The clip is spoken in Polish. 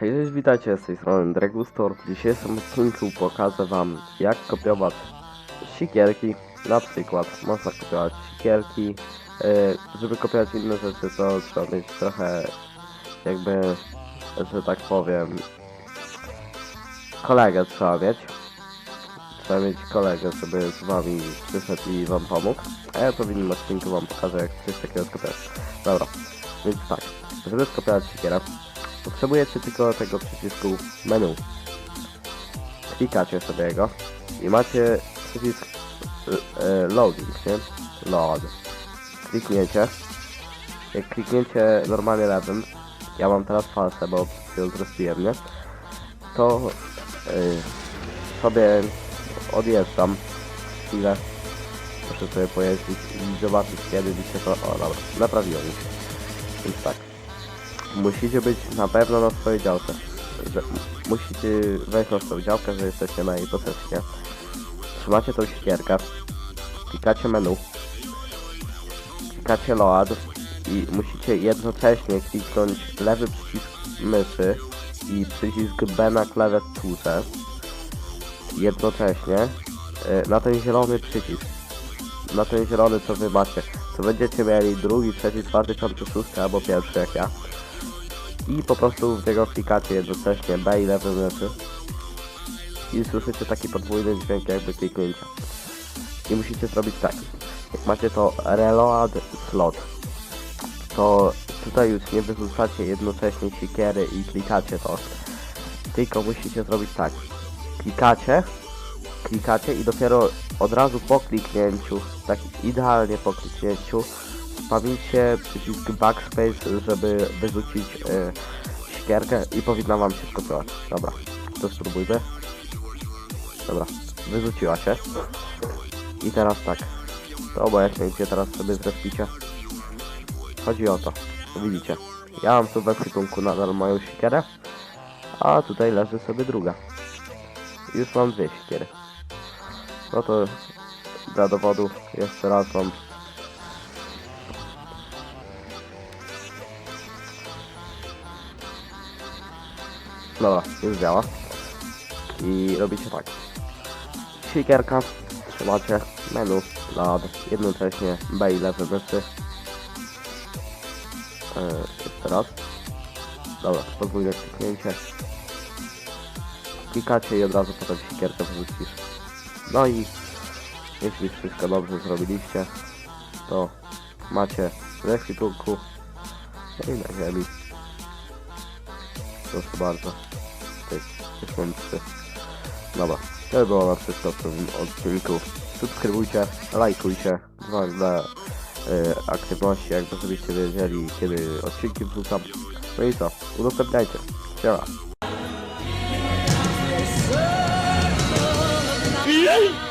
Hej, cześć, witajcie, z tej strony Dragustor. W dzisiejszym odcinku pokażę wam jak kopiować sikierki. Na przykład można kopiować sikierki. Yy, żeby kopiować inne rzeczy to trzeba mieć trochę jakby, że tak powiem, kolegę trzeba mieć. Trzeba mieć kolegę, żeby z wami przyszedł i wam pomógł. A ja to w innym odcinku wam pokażę jak coś takiego skopiować. Dobra, więc tak, żeby skopiować siekierę Potrzebujecie tylko tego przycisku menu. Klikacie sobie jego i macie przycisk e, e, loading, nie? Load. Klikniecie. Jak klikniecie normalnie lewym, ja mam teraz falsę, bo się zrespiłem, nie? To e, sobie odjeżdżam chwilę. Muszę sobie pojeździć i zobaczyć kiedy mi się to... O dobra. Więc tak musicie być na pewno na swojej działce. Że musicie wejść na swoją działkę, że jesteście na jej posesji. Trzymacie tą siekierkę, klikacie menu, klikacie load i musicie jednocześnie kliknąć lewy przycisk myszy i przycisk B na klawiaturze jednocześnie y, na ten zielony przycisk na ten zielony co wy macie to będziecie mieli drugi, trzeci, czwarty, piąty, szósty albo pierwszy jak ja i po prostu w niego klikacie jednocześnie B i lewy myszy i słyszycie taki podwójny dźwięk jakby kliknięcia. I musicie zrobić tak. Jak macie to reload slot, to tutaj już nie wyrzucacie jednocześnie siekiery i klikacie to, tylko musicie zrobić tak. Klikacie, klikacie i dopiero od razu po kliknięciu, tak idealnie po kliknięciu, spamicie przycisk backspace, żeby wyrzucić e, siekierkę i powinna wam się skopiować. Dobra, to spróbujmy. Dobra, wyrzuciła się. I teraz tak, to obojętnie teraz sobie zrespicie. Chodzi o to, widzicie, ja mam tu we kwitunku nadal moją siekierę, a tutaj leży sobie druga. Już mam dwie siekiery. No to dla dowodu jeszcze raz wam Dobra, już działa. I robicie tak. Siekierka, trzymacie menu nad jednocześnie B i lewy myszy. Jeszcze raz. Dobra, podwójne kliknięcie. Klikacie i od razu potem siekierkę wrzucisz. No i jeśli wszystko dobrze zrobiliście, to macie w ekwipunku no i na ziemi proszę bardzo. Pyk, tysięcy. Dobra, to było na wszystko w tym odcinku. Subskrybujcie, lajkujcie, dzwoń na y, aktywności, jakby żebyście wiedzieli, kiedy odcinki wrzucam. No i co, udostępniajcie. Siema. Jej!